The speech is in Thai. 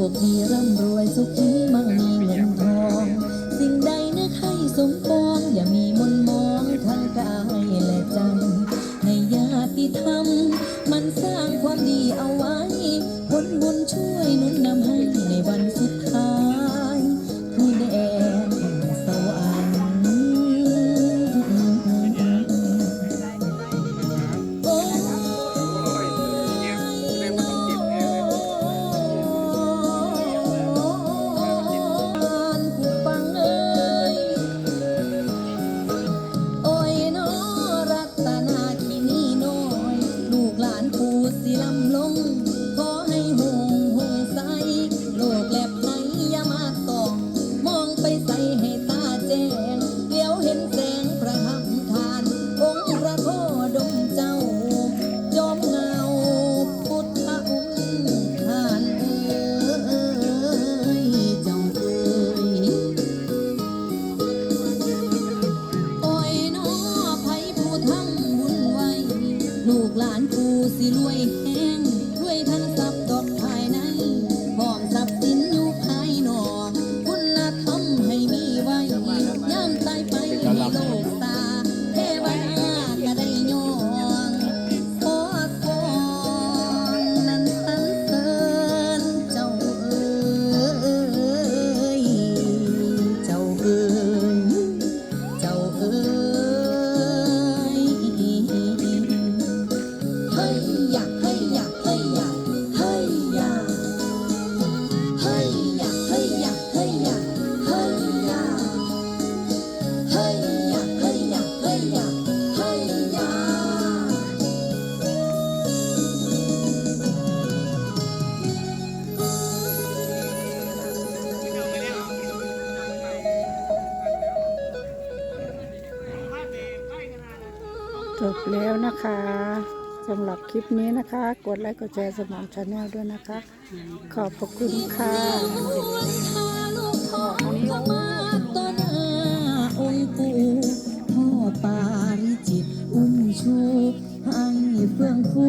คดีร่ำรวยสุขี สิลำลง หลานกูสิรวยแห้งรวยทั้ง จบแล้วนะคะสำหรับคลิปนี้นะคะ กดไลค์กดแชร์สมองชาแนลด้วยนะคะ ขอบพระคุณค่ะลูกพ่อขมาต่อหน้าองค์ปู่พ่อปาริจิตอุ้มชูให้เฟื่องฟู